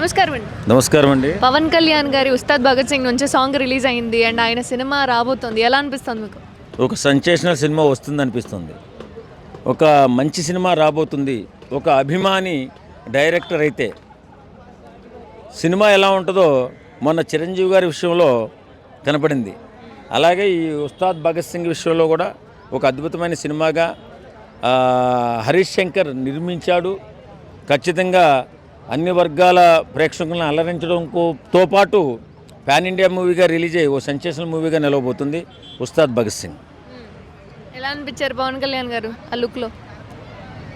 నమస్కారం అండి. నమస్కారం అండి. పవన్ కళ్యాణ్ గారి ఉస్తాద్ భగత్ సింగ్ నుంచి సాంగ్ రిలీజ్ అయింది అండ్ ఆయన సినిమా రాబోతుంది. ఎలా అనిపిస్తుంది మీకు? ఒక సెన్సేషనల్ సినిమా వస్తుంది అనిపిస్తుంది. ఒక మంచి సినిమా రాబోతుంది. ఒక అభిమాని డైరెక్టర్ అయితే సినిమా ఎలా ఉంటుందో మొన్న చిరంజీవి గారి విషయంలో కనపడింది. అలాగే ఈ ఉస్తాద్ భగత్ సింగ్ విషయంలో కూడా ఒక అద్భుతమైన సినిమాగా హరీష్ శంకర్ నిర్మించాడు. ఖచ్చితంగా అన్ని వర్గాల ప్రేక్షకులను అలరించడంతో పాటు పాన్ ఇండియా మూవీగా రిలీజ్ అయ్యి ఓ సెన్సేషనల్ మూవీగా నిలవబోతుంది ఉస్తాద్ భగత్ సింగ్. ఎలా అనిపించారు పవన్ కళ్యాణ్ గారు ఆ లుక్లో?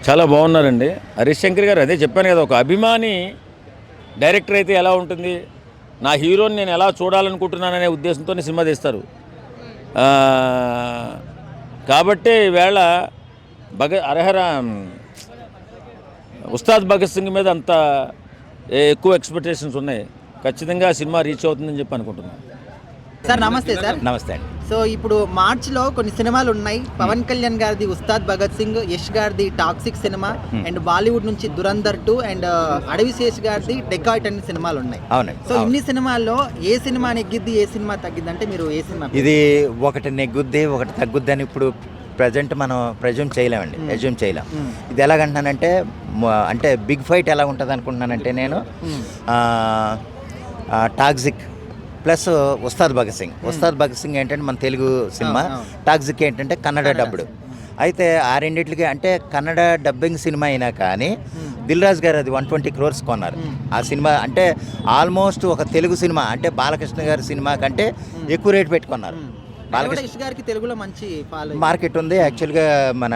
చాలా బాగున్నారండి. హరీష్ శంకర్ గారు అదే చెప్పాను కదా ఒక అభిమాని డైరెక్టర్ అయితే ఎలా ఉంటుంది నా హీరోని నేను ఎలా చూడాలనుకుంటున్నాననే ఉద్దేశంతో సినిమా తీస్తారు. కాబట్టే ఈవేళ భగ అర్హర ఉస్తాద్ భగత్ సింగ్ మీద అంత ఎక్కువ ఎక్స్పెక్టేషన్స్ ఉన్నాయి. ఖచ్చితంగా సినిమా రీచ్ అవుతుందని చెప్పి అనుకుంటున్నాను. సార్ నమస్తే సార్. నమస్తే అండి. సో ఇప్పుడు మార్చిలో కొన్ని సినిమాలు ఉన్నాయి. పవన్ కళ్యాణ్ గారిది ఉస్తాద్ భగత్ సింగ్ యష్ గారిది టాక్సిక్ సినిమా అండ్ బాలీవుడ్ నుంచి దురందర్ టూ అండ్ అడవి శేష్ గారిది డెకాయిట్ అనే సినిమాలు ఉన్నాయి. అవునండి. సో ఇన్ని సినిమాల్లో ఏ సినిమా నెగ్గిద్ది ఏ సినిమా తగ్గిద్ది అంటే మీరు ఏ సినిమా ఇది ఒకటి నెగ్గుద్ది ఒకటి తగ్గుద్ది అని ఇప్పుడు ప్రజెంట్ మనం ప్రజెంట్ చేయలేమండి ఎజ్యూమ్ చేయలేం. మ్మ్. ఇది ఎలాగంటున్నానంటే అంటే బిగ్ ఫైట్ ఎలా ఉంటుంది అనుకుంటున్నానంటే నేను టాక్సిక్ ప్లస్ ఉస్తాద్ భగత్ సింగ్. ఉస్తాద్ భగత్ సింగ్ ఏంటంటే మన తెలుగు సినిమా. టాక్సిక్ ఏంటంటే కన్నడ డబ్బుడు అయితే ఆ రెండిట్లకి అంటే కన్నడ డబ్బింగ్ సినిమా అయినా కానీ దిల్ రాజు గారు అది వన్ ట్వంటీ క్రోర్స్ కొన్నారు. ఆ సినిమా అంటే ఆల్మోస్ట్ ఒక తెలుగు సినిమా అంటే బాలకృష్ణ గారి సినిమా కంటే ఎక్కువ రేట్ పెట్టుకున్నారు. బాలకృష్ణ యష్ గారికి తెలుగులో మంచి మార్కెట్ ఉంది. యాక్చువల్గా మన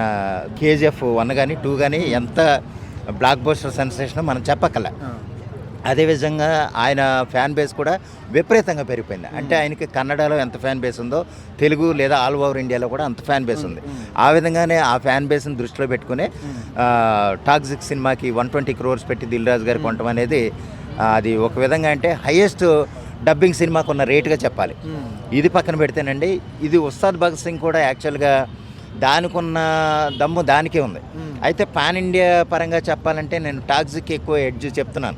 కేజీఎఫ్ వన్ కానీ టూ కానీ ఎంత బ్లాక్ బస్టర్ సెన్సేషన్ మనం చెప్పక్కల. అదేవిధంగా ఆయన ఫ్యాన్ బేస్ కూడా విపరీతంగా పెరిగిపోయింది. అంటే ఆయనకి కన్నడలో ఎంత ఫ్యాన్ బేస్ ఉందో తెలుగు లేదా ఆల్ ఓవర్ ఇండియాలో కూడా అంత ఫ్యాన్ బేస్ ఉంది. ఆ విధంగానే ఆ ఫ్యాన్ బేస్ని దృష్టిలో పెట్టుకుని టాక్సిక్ సినిమాకి వన్ ట్వంటీ క్రోర్స్ పెట్టి దిల్ రాజు గారు కొనటం అనేది అది ఒక విధంగా అంటే హైయెస్ట్ డబ్బింగ్ సినిమాకు ఉన్న రేటుగా చెప్పాలి. ఇది పక్కన పెడితేనండి ఇది ఉస్తాద్ భగత్ సింగ్ కూడా యాక్చువల్గా దానికున్న దమ్ము దానికే ఉంది. అయితే పాన్ ఇండియా పరంగా చెప్పాలంటే నేను టాక్సిక్ ఎక్కువ ఎడ్జ్ చెప్తున్నాను.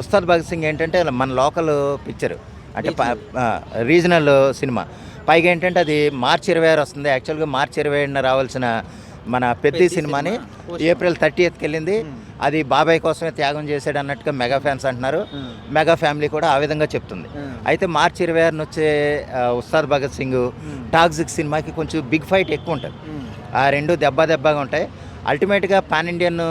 ఉస్తాద్ భగత్ సింగ్ ఏంటంటే మన లోకల్ పిక్చర్. అంటే రీజనల్ సినిమా. పైగా ఏంటంటే అది మార్చి ఇరవై ఆరు వస్తుంది. యాక్చువల్గా మార్చి ఇరవై ఏడున రావాల్సిన మన పెద్ద సినిమాని ఏప్రిల్ థర్టీ ఎయిత్కి వెళ్ళింది అది బాబాయ్ కోసమే త్యాగం చేశాడు అన్నట్టుగా మెగా ఫ్యాన్స్ అంటున్నారు. మెగా ఫ్యామిలీ కూడా ఆ విధంగా చెప్తుంది. అయితే మార్చి ఇరవై ఆరున వచ్చే ఉస్తాద్ భగత్ సింగ్ టాక్సిక్ సినిమాకి కొంచెం బిగ్ ఫైట్ ఎక్కువ ఉంటుంది. ఆ రెండు దెబ్బ దెబ్బగా ఉంటాయి. అల్టిమేట్గా పాన్ ఇండియన్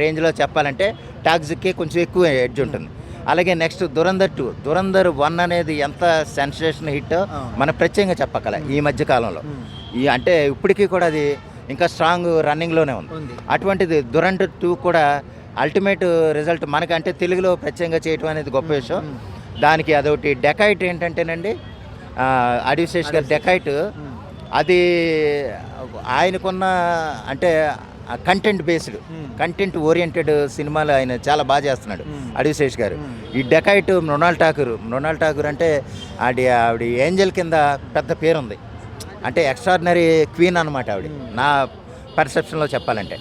రేంజ్లో చెప్పాలంటే టాక్సిక్కే కొంచెం ఎక్కువ ఎడ్జ్ ఉంటుంది. అలాగే next Dhurandhar two Dhurandhar one అనేది ఎంత సెన్సేషన్ హిట్ మన ప్రత్యేకంగా చెప్పగల ఈ మధ్య కాలంలో. ఈ అంటే ఇప్పటికీ కూడా అది ఇంకా స్ట్రాంగ్ రన్నింగ్లోనే ఉంది. అటువంటిది దురందర్ టూ కూడా అల్టిమేట్ రిజల్ట్ మనకి అంటే తెలుగులో ప్రత్యేకంగా చేయటం అనేది గొప్ప విషయం. దానికి అదొకటి డెకైట్ ఏంటంటేనండి అడివిశేష్ గారి డెకైట్. అది ఆయనకున్న అంటే కంటెంట్ బేస్డ్ కంటెంట్ ఓరియంటెడ్ సినిమాలు ఆయన చాలా బాగా చేస్తున్నాడు అడివిశేష్ గారు. ఈ డెకైట్ మృణాల్ ఠాకూర్ మృణాల్ ఠాకూర్ అంటే ఆడి ఆవిడ ఏంజల్ కింద పెద్ద పేరుంది. అంటే ఎక్స్ట్రాడినరీ క్వీన్ అనమాట ఆవిడ. నా పర్సెప్షన్లో చెప్పాలంటే.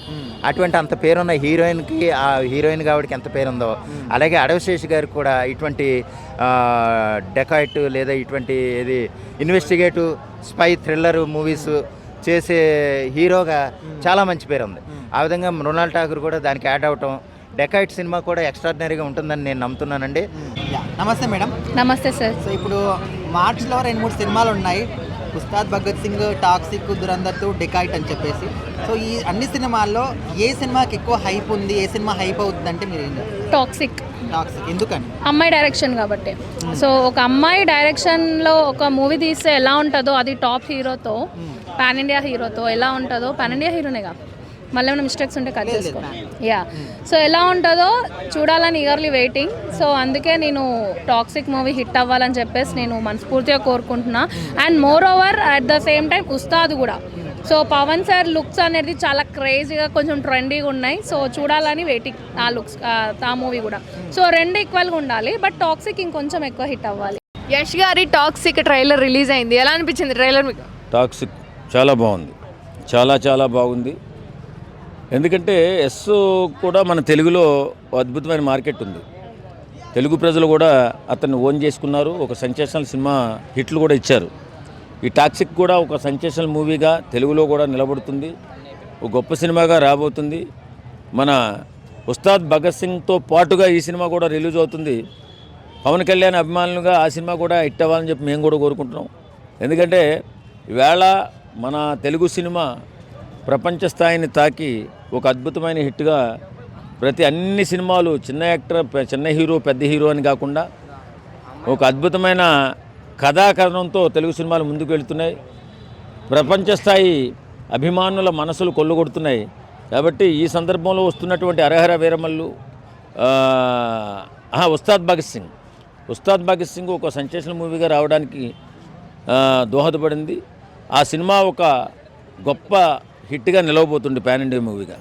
అటువంటి అంత పేరున్న హీరోయిన్కి ఆ హీరోయిన్ ఆవిడకి ఎంత పేరుందో అలాగే అడవిశేష్ గారికి కూడా ఇటువంటి డెకాయిట్ లేదా ఇటువంటి ఇది ఇన్వెస్టిగేటివ్ స్పై థ్రిల్లర్ మూవీస్ చేసే హీరోగా చాలా మంచి పేరు ఉంది ఆ విధంగా మృణాల్ ఠాకూర్ కూడా దానికి యాడ్ అవటం డెకాయిట్ సినిమా కూడా ఎక్స్ట్రాడినరీగా ఉంటుందని నేను నమ్ముతున్నానండి. నమస్తే మేడం. నమస్తే సార్. సో ఇప్పుడు మార్చ్లో రెండు మూడు సినిమాలు ఉన్నాయి. Ustaad Bhagat Singh Toxic Dhurandhar two Dacoit అని చెప్పేసి. సో ఈ అన్ని సినిమాల్లో ఏ సినిమాకి ఎక్కువ హైప్ ఉంది ఏ సినిమా హైప్ అవుతుంది అంటే మీరు? టాక్సిక్. టాక్సిక్. ఎందుకని? అమ్మాయి డైరెక్షన్ కాబట్టి. సో ఒక అమ్మాయి డైరెక్షన్లో ఒక మూవీ తీస్తే ఎలా ఉంటుందో అది టాప్ హీరోతో పాన్ ఇండియా హీరోతో ఎలా ఉంటుందో పాన్ ఇండియా హీరోనేగా. మళ్ళీ ఏమైనా మిస్టేక్స్ ఉంటే కట్ చేసుకో. యా సో ఎలా ఉంటుందో చూడాలని ఇయర్లీ వెయిటింగ్ సో అందుకే నేను టాక్సిక్ మూవీ హిట్ అవ్వాలని చెప్పేసి నేను మనస్ఫూర్తిగా కోరుకుంటున్నా. And moreover at the same time Ustaad కూడా. సో పవన్ సార్ లుక్స్ అనేది చాలా క్రేజీగా కొంచెం ట్రెండీగా ఉన్నాయి. సో చూడాలని వెయిటింగ్ ఆ లుక్స్ ఆ మూవీ కూడా. సో రెండు ఈక్వల్గా ఉండాలి బట్ టాక్సిక్ ఇంకొంచెం ఎక్కువ హిట్ అవ్వాలి. యష్ గారి టాక్సిక్ ట్రైలర్ రిలీజ్ అయింది. ఎలా అనిపించింది ట్రైలర్ మీకు? టాక్సిక్ చాలా బాగుంది. చాలా చాలా బాగుంది. ఎందుకంటే ఎస్ కూడా మన తెలుగులో అద్భుతమైన మార్కెట్ ఉంది. తెలుగు ప్రజలు కూడా అతన్ని ఓన్ చేసుకున్నారు. ఒక సెన్సేషనల్ సినిమా హిట్లు కూడా ఇచ్చారు. ఈ టాక్సిక్ కూడా ఒక సెన్సేషనల్ మూవీగా తెలుగులో కూడా నిలబడుతుంది. ఒక గొప్ప సినిమాగా రాబోతుంది. మన ఉస్తాద్ భగత్ సింగ్తో పాటుగా ఈ సినిమా కూడా రిలీజ్ అవుతుంది. పవన్ కళ్యాణ్ అభిమానులుగా ఆ సినిమా కూడా హిట్ అవ్వాలని చెప్పి మేము కూడా కోరుకుంటున్నాం. ఎందుకంటే ఈవేళ మన తెలుగు సినిమా ప్రపంచ స్థాయిని తాకి ఒక అద్భుతమైన హిట్గా ప్రతి అన్ని సినిమాలు చిన్న యాక్టర్ చిన్న హీరో పెద్ద హీరో అని కాకుండా ఒక అద్భుతమైన కథాకథనంతో తెలుగు సినిమాలు ముందుకు వెళుతున్నాయి. ప్రపంచ స్థాయి అభిమానుల మనసులు కొల్లగొడుతున్నాయి. కాబట్టి ఈ సందర్భంలో వస్తున్నటువంటి అరహర వీరమల్లు ఉస్తాద్ భగత్ సింగ్. ఉస్తాద్ భగత్ సింగ్ ఒక సెన్సేషనల్ మూవీగా రావడానికి దోహదపడింది. ఆ సినిమా ఒక గొప్ప హిట్గా నిలవబోతుంది పాన్ ఇండియా మూవీగా.